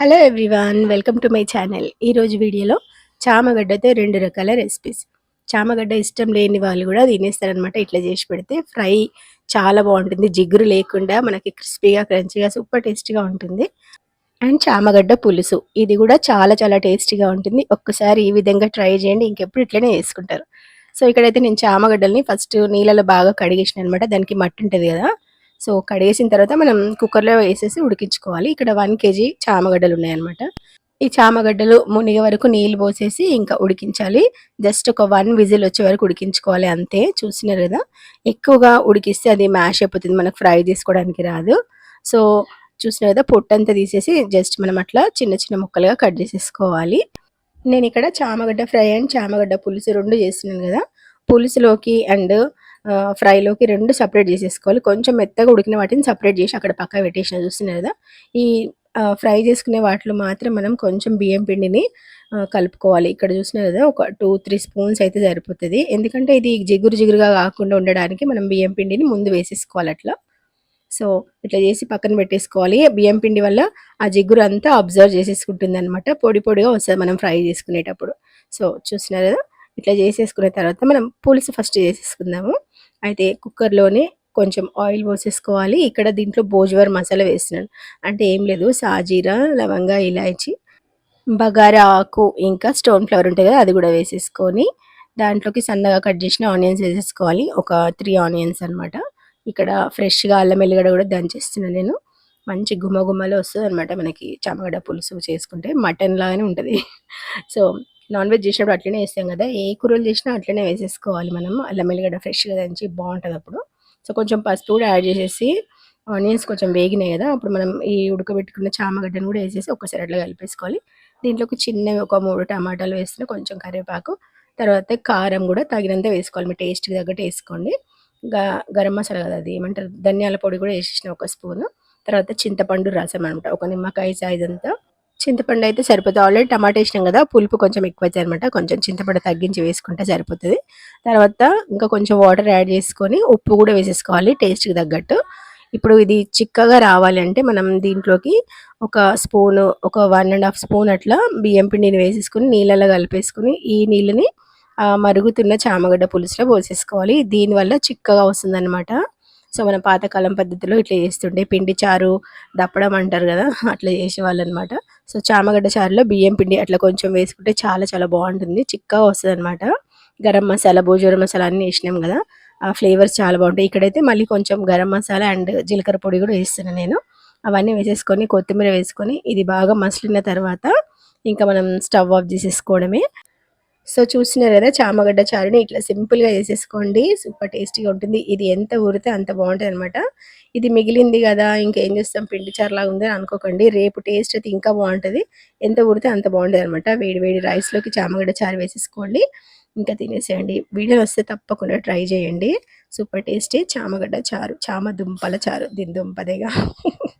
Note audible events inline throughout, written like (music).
Hello everyone welcome to my channel ఈరోజు వీడియోలో చామగడ్డతో రెండు రకాల రెసిపీస్ చామగడ్డ ఇష్టం లేని వాళ్ళు కూడా తినేస్తారనమాట ఇట్లా చేసి పెడితే ఫ్రై చాలా బాగుంటుంది. జిగురు లేకుండా మనకి క్రిస్పీగా క్రంచీగా సూపర్ టేస్టీగా ఉంటుంది. అండ్ చామగడ్డ పులుసు. ఇది కూడా చాలా చాలా టేస్టీగా ఉంటుంది. ఒక్కసారి ఈ విధంగా ట్రై చేయండి. ఇంకెప్పుడు ఇట్లనే వేసుకుంటారు సో ఇక్కడైతే నేను చామగడ్డల్ని ఫస్ట్ నీళ్ళలో బాగా కడిగేసిన అనమాట దానికి మట్టి ఉంటుంది కదా. సో కడిగేసిన తర్వాత మనం కుక్కర్లో వేసేసి ఉడికించుకోవాలి. ఇక్కడ వన్ కేజీ చామగడ్డలు ఉన్నాయన్నమాట. ఈ చామగడ్డలు మునిగే వరకు నీళ్ళు పోసేసి ఇంకా ఉడికించాలి. జస్ట్ ఒక వన్ విజిల్ వచ్చే వరకు ఉడికించుకోవాలి అంతే. చూసినారు కదా? ఎక్కువగా ఉడికిస్తే అది మ్యాష్ అయిపోతుంది. మనకు ఫ్రై చేసుకోవడానికి రాదు. సో చూసిన కదా? పొట్టంతా తీసేసి జస్ట్ మనం అట్లా చిన్న చిన్న ముక్కలుగా కట్ చేసేసుకోవాలి. నేను ఇక్కడ చామగడ్డ ఫ్రై అండ్ చామగడ్డ పులుసు రెండు చేస్తున్నాను కదా? పులుసులోకి అండ్ ఫ్రైలోకి రెండు సపరేట్ చేసేసుకోవాలి. కొంచెం మెత్తగా ఉడికిన వాటిని సపరేట్ చేసి అక్కడ పక్క పెట్టేసిన చూస్తున్నారు కదా? ఈ ఫ్రై చేసుకునే వాటిలో మాత్రం మనం కొంచెం బియ్యం పిండిని కలుపుకోవాలి. ఇక్కడ చూసినారు కదా ఒక టూ త్రీ స్పూన్స్ అయితే సరిపోతుంది. ఎందుకంటే ఇది జిగురు జిగురుగా కాకుండా ఉండడానికి మనం బియ్యం పిండిని ముందు వేసేసుకోవాలి అట్లా. సో ఇట్లా చేసి పక్కన పెట్టేసుకోవాలి. బియ్యం పిండి వల్ల ఆ జిగురు అంతా అబ్జర్వ్ చేసేసుకుంటుంది అనమాట పొడి పొడిగా వస్తుంది మనం ఫ్రై చేసుకునేటప్పుడు. సో చూసినారు కదా? ఇట్లా చేసేసుకున్న తర్వాత మనం పులుసు ఫస్ట్ చేసేసుకుందాము. అయితే కుక్కర్లోనే కొంచెం ఆయిల్ పోసేసుకోవాలి. ఇక్కడ దీంట్లో భోజవర్ మసాలా వేస్తున్నాను. అంటే ఏం లేదు సాజీరా లవంగా ఇలాచి బగారా ఆకు ఇంకా స్టోన్ ఫ్లవర్ ఉంటుంది కదా అది కూడా వేసేసుకొని దాంట్లోకి సన్నగా కట్ చేసిన ఆనియన్స్ వేసేసుకోవాలి. ఒక త్రీ ఆనియన్స్ అనమాట ఇక్కడ ఫ్రెష్గా అల్లం ఎల్లిగడ్డ కూడా దంచేస్తున్నాను నేను. మంచి గుమ్మ గుమ్మలో వస్తుంది అనమాట మనకి. చామగడ్డ పులుసు చేసుకుంటే మటన్ లాగానే ఉంటుంది. సో నాన్ వెజ్ చేసినప్పుడు అట్లనే వేస్తాం కదా. ఏ కూరలు చేసినా అట్లనే వేసేసుకోవాలి మనం. అల్లం ఎల్లిగడ్డ ఫ్రెష్గా దంచి బాగుంటుంది అప్పుడు. సో కొంచెం పసుపు కూడా యాడ్ చేసేసి ఆనియన్స్ కొంచెం వేగినాయి కదా. అప్పుడు మనం ఈ ఉడకబెట్టుకున్న చామగడ్డను కూడా వేసేసి ఒకసారి అట్లా కలిపేసుకోవాలి. దీంట్లోకి చిన్నవి ఒక మూడు టమాటాలు వేస్తే కొంచెం కరివేపాకు తర్వాత కారం కూడా తగినంత వేసుకోవాలి. మీ టేస్ట్కి తగ్గట్టు వేసుకోండి. గరం మసాలా కదా అది. ఏమంటారు? ధనియాల పొడి కూడా వేసేసిన ఒక స్పూను. తర్వాత చింతపండు రసం అనమాట. ఒక నిమ్మకాయ సైజ్ అంతా చింతపండు అయితే సరిపోతుంది ఆల్రెడీ టమాటా వేసినాం కదా పులుపు కొంచెం ఎక్కువ అనమాట కొంచెం చింతపండు తగ్గించి వేసుకుంటే సరిపోతుంది. తర్వాత ఇంకా కొంచెం వాటర్ యాడ్ చేసుకొని ఉప్పు కూడా వేసేసుకోవాలి టేస్ట్కి తగ్గట్టు. ఇప్పుడు ఇది చిక్కగా రావాలి అంటే మనం దీంట్లోకి ఒక స్పూన్ ఒక వన్ అండ్ హాఫ్ స్పూన్ అట్లా బియ్యం పిండిని వేసేసుకుని నీళ్ళలో కలిపేసుకుని ఈ నీళ్ళని మరుగుతున్న చామగడ్డ పులుసులో పోసేసుకోవాలి. దీనివల్ల చిక్కగా వస్తుందన్నమాట. సో మన పాతకాలం పద్ధతిలో ఇట్లా చేస్తుండే. పిండి చారు దప్పడం అంటారు కదా అట్లా చేసేవాళ్ళు అనమాట సో చామగడ్డ చారులో బియ్యం పిండి అట్లా కొంచెం వేసుకుంటే చాలా చాలా బాగుంటుంది. చిక్కగా వస్తుంది అనమాట గరం మసాలా భోజన మసాలా అన్నీ వేసినాం కదా ఆ ఫ్లేవర్స్ చాలా బాగుంటాయి. ఇక్కడైతే మళ్ళీ కొంచెం గరం మసాలా అండ్ జీలకర్ర పొడి కూడా వేస్తున్నాను నేను. అవన్నీ వేసేసుకొని కొత్తిమీర వేసుకొని ఇది బాగా మసలిన తర్వాత ఇంకా మనం స్టవ్ ఆఫ్ చేసేసుకోవడమే. సో చూసినారు కదా చామగడ్డ చారుని ఇట్లా సింపుల్గా వేసేసుకోండి సూపర్ టేస్టీగా ఉంటుంది. ఇది ఎంత ఊరితే అంత బాగుంటుంది అనమాట ఇది మిగిలింది కదా ఇంకేం చేస్తాం? పిండి చారులాగా ఉంది అనుకోకండి. రేపు టేస్ట్ అయితే ఇంకా బాగుంటుంది. ఎంత ఊరితే అంత బాగుంటుంది అనమాట వేడి వేడి రైస్లోకి చామగడ్డ చారు వేసేసుకోండి. ఇంకా తినేసేయండి. వీడియో వస్తే తప్పకుండా ట్రై చేయండి. సూపర్ టేస్టీ చామగడ్డ చారు చామ దుంపల చారు. దీని దుంపదేగా. (laughs)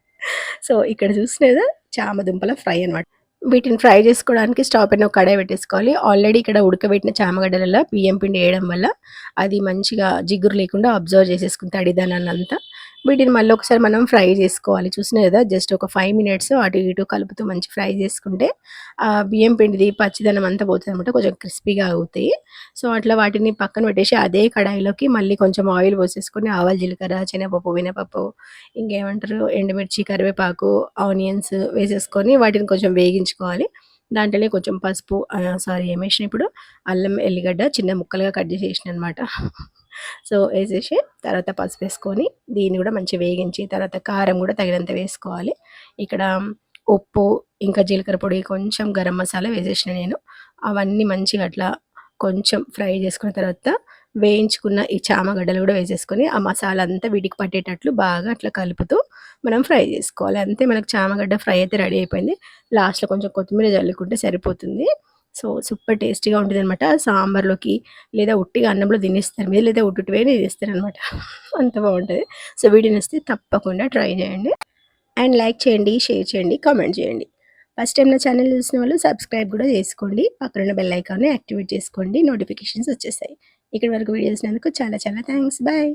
సో ఇక్కడ చూసినదా చామ దుంపల ఫ్రై అనమాట వీటిని ఫ్రై చేసుకోవడానికి స్టవ్ పైన ఒక కడాయి పెట్టేసుకోవాలి. ఆల్రెడీ ఇక్కడ ఉడకబెట్టిన చామగడ్డలలో బియ్యం పిండి వేయడం వల్ల అది మంచిగా జిగురు లేకుండా అబ్జర్వ్ చేసేసుకుని తడిదానాన్ని అంతా వీటిని మళ్ళీ ఒకసారి మనం ఫ్రై చేసుకోవాలి. చూసినా కదా? జస్ట్ ఒక ఫైవ్ మినిట్స్ అటు ఇటు కలుపుతూ మంచి ఫ్రై చేసుకుంటే ఆ బియ్యం పిండిది పచ్చిదనం అంతా పోతుంది అనమాట కొంచెం క్రిస్పీగా అవుతాయి. సో అట్లా వాటిని పక్కన పెట్టేసి అదే కడాయిలోకి మళ్ళీ కొంచెం ఆయిల్ పోసేసుకొని ఆవాల జీలకర్ర శనగపప్పు మినపప్పు ఇంకేమంటారు? ఎండుమిర్చి కరివేపాకు ఆనియన్స్ వేసేసుకొని వాటిని కొంచెం వేగించుకోవాలి. దాంట్లోనే కొంచెం పసుపు సారీ ఏమేసిన ఇప్పుడు అల్లం ఎల్లిగడ్డ చిన్న ముక్కలుగా కట్ చేసేసిన అనమాట సో వేసేసి తర్వాత పసుపు వేసుకొని దీన్ని కూడా మంచిగా వేగించి తర్వాత కారం కూడా తగినంత వేసుకోవాలి. ఇక్కడ ఉప్పు ఇంకా జీలకర్ర పొడి కొంచెం గరం మసాలా వేసేసిన నేను. అవన్నీ మంచిగా అట్లా కొంచెం ఫ్రై చేసుకున్న తర్వాత వేయించుకున్న ఈ చామగడ్డలు కూడా వేసేసుకొని ఆ మసాలా అంతా వీటికి పట్టేటట్లు బాగా అట్లా కలుపుతూ మనం ఫ్రై చేసుకోవాలి. అంతే మనకు చామగడ్డ ఫ్రై అయితే రెడీ అయిపోయింది. లాస్ట్లో కొంచెం కొత్తిమీర చల్లుకుంటే సరిపోతుంది. సో సూపర్ టేస్టీగా ఉంటుంది అనమాట సాంబార్లోకి లేదా ఉట్టిగా అన్నంలో తినేస్తారు. మీద లేదా ఉట్టుటివైనా తినేస్తారు అనమాట అంత బాగుంటుంది. సో వీడియోని వస్తే తప్పకుండా ట్రై చేయండి. అండ్ లైక్ చేయండి షేర్ చేయండి కామెంట్ చేయండి. ఫస్ట్ టైం నా ఛానల్ చూసిన వాళ్ళు సబ్స్క్రైబ్ కూడా చేసుకోండి. పక్కన ఉన్న బెల్ ఐకాన్ని యాక్టివేట్ చేసుకోండి. నోటిఫికేషన్స్ వచ్చేసాయి ఇక్కడ వరకు వీడియోస్ చాలా చాలా థ్యాంక్స్. బాయ్.